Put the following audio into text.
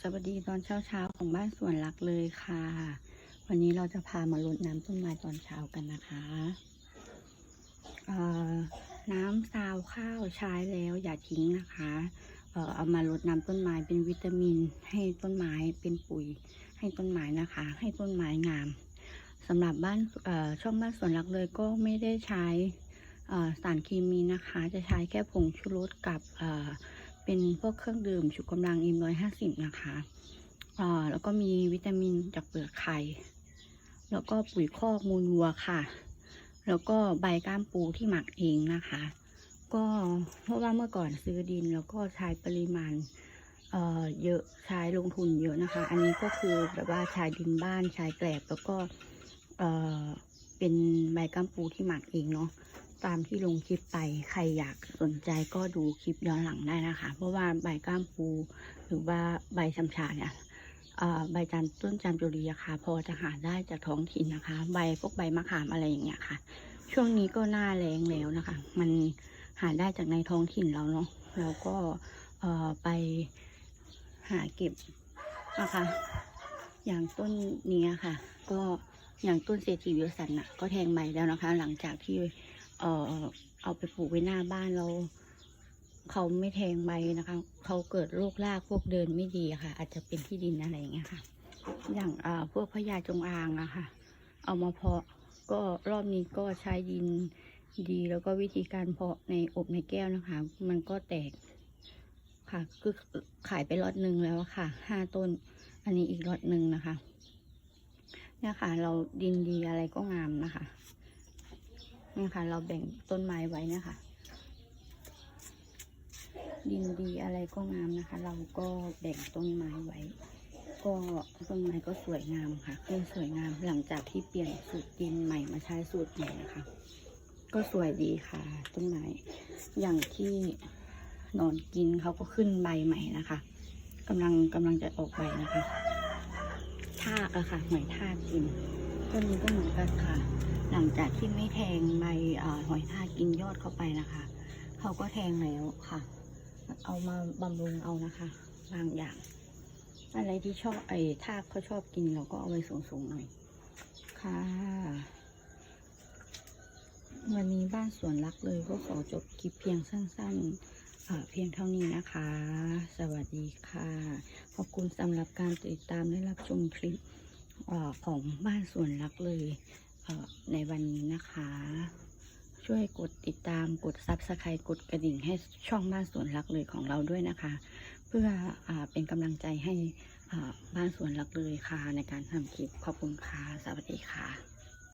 สวัสดีตอนเช้าเช้าๆของบ้านสวนรักเลยค่ะ วันนี้เราจะพามารดน้ำต้นไม้ตอนเช้ากันนะคะน้ำซาวข้าวใช้แล้วอย่าทิ้งนะคะเออเอามารดน้ำต้นไม้เป็นวิตามิน ให้ต้นไม้เป็นปุ๋ย ให้ต้นไม้นะคะ ให้ต้นไม้งามสำหรับบ้านช่องบ้านสวนรักเลยก็ไม่ได้ใช้สารเคมีนะคะ จะใช้แค่ผงชูรสกับ เป็นพวกเครื่องดื่ม ชูกำลังอิ่มร้อยห้าสิบนะคะอ่าแล้วก็มีวิตามินจากเปลือกไข่ แล้วก็ปุ๋ยคอกมูลวัวค่ะ แล้วก็ใบก้ามปูที่หมักเองนะคะ ก็เพราะว่าเมื่อก่อนซื้อดินแล้วก็ใช้ปริมาณเอ่อเยอะใช้ลงทุนเยอะนะคะ อันนี้ก็คือแบบว่าใช้ดินบ้านใช้แกลบแล้วก็เอ่อเป็นใบก้ามปูที่หมักเองเนาะ ตามที่ลงคลิปไปใครอยากสนใจก็ดูคลิปย้อนหลังได้นะคะ เพราะว่าใบก้ามปูหรือว่าใบชำชาเนี่ยใบจันต้นจามจุรีอะค่ะ พอจะหาได้จากท้องถิ่นนะคะ ใบพวกใบมะขามอะไรอย่างเงี้ยค่ะ ช่วงนี้ก็หน้าแรงแล้วนะคะ มันหาได้จากในท้องถิ่นเราเนาะแล้วก็ไปหาเก็บนะคะ อย่างต้นเนี้ค่ะ ก็อย่างต้นเศรษฐีวิวสันน่ะก็แทงใบแล้วนะคะ หลังจากที่ เอ่อเอาไปปลูกไว้หน้าบ้านเรา เขาไม่แทงใบนะคะ เขาเกิดโรครากพวกเดินไม่ดีค่ะ อาจจะเป็นที่ดินอะไรอย่างเงี้ยค่ะ อย่างอ่าพวกพญาจงอางอะค่ะ เอามาเพาะก็รอบนี้ก็ใช้ดินดีแล้วก็วิธีการเพาะในอบในแก้วนะคะ มันก็แตกค่ะคือขายไปล็อตหนึ่งแล้วค่ะห้าต้น อันนี้อีกล็อตหนึ่งนะคะเนี่ยค่ะ เราดินดีอะไรก็งามนะคะ นี่ค่ะ เราแบ่งต้นไม้ไว้นะคะ ดินดีอะไรก็งามนะคะ เราก็แบ่งต้นไม้ไว้ ก็ต้นไม้ก็สวยงามค่ะขึ้นสวยงามหลังจากที่เปลี่ยนสูตรดินใหม่มาใช้สูตรใหม่นะคะ ก็สวยดีค่ะ ต้นไม้อย่างที่นอนกินเขาก็ขึ้นใบใหม่นะคะกำลังกำลังจะออกใบนะคะ ทากอะค่ะหอยทากกิน ต้นนี้ก็เหมือนกันค่ะ หลังจากที่ไม่แทงใบหอยทากกินยอดเข้าไปนะคะ เขาก็แทงแล้วค่ะ เอามาบำรุงเอานะคะ บางอย่าง อะไรที่ชอบไอ้ทากเขาชอบกินเราก็เอาไว้สูงๆหน่อยค่ะ วันนี้บ้านสวนรักเลยก็ขอจบคลิปเพียงสั้น ๆเพียงเท่านี้นะคะ สวัสดีค่ะ ขอบคุณสำหรับการติดตามและรับชมคลิป ของบ้านสวนรักเลยเในวันนี้นะคะ ช่วยกดติดตามกดซับสไครต์กดกระดิ่งให้ช่องบ้านสวนรักเลยของเราด้วยนะคะ เพื่ออเป็นกำลังใจให้บ้านสวนรักเลยค่ะ ในการทำคลิปขอบคุณค่ะ สวัสดีค่ะ